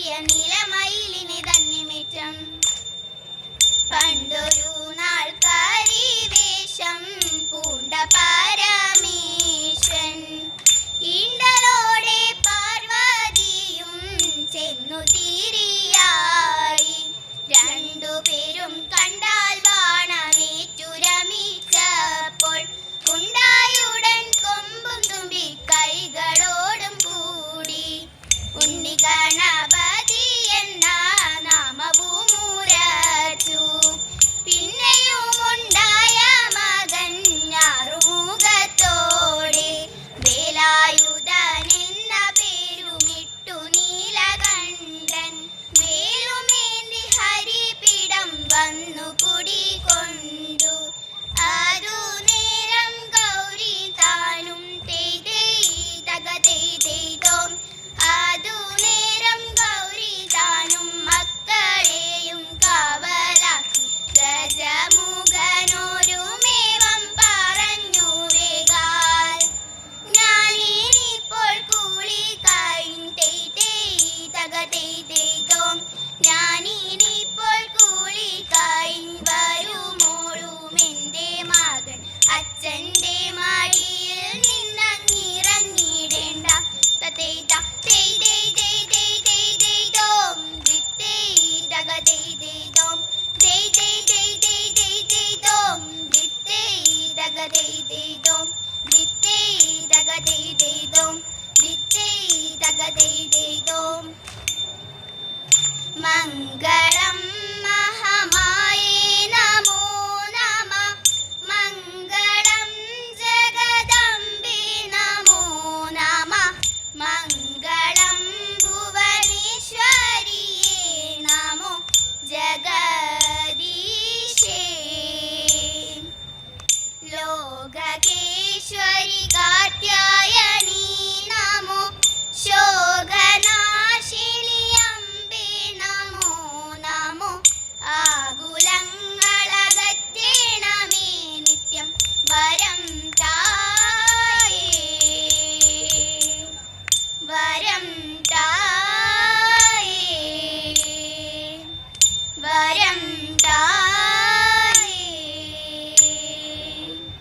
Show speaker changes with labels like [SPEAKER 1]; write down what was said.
[SPEAKER 1] നൽകിയ നിലമയിലിന് തന്നിമിറ്റം പണ്ടൊരു നാൾക്കാരി വേഷം പൂണ്ട പാരാമി măng gai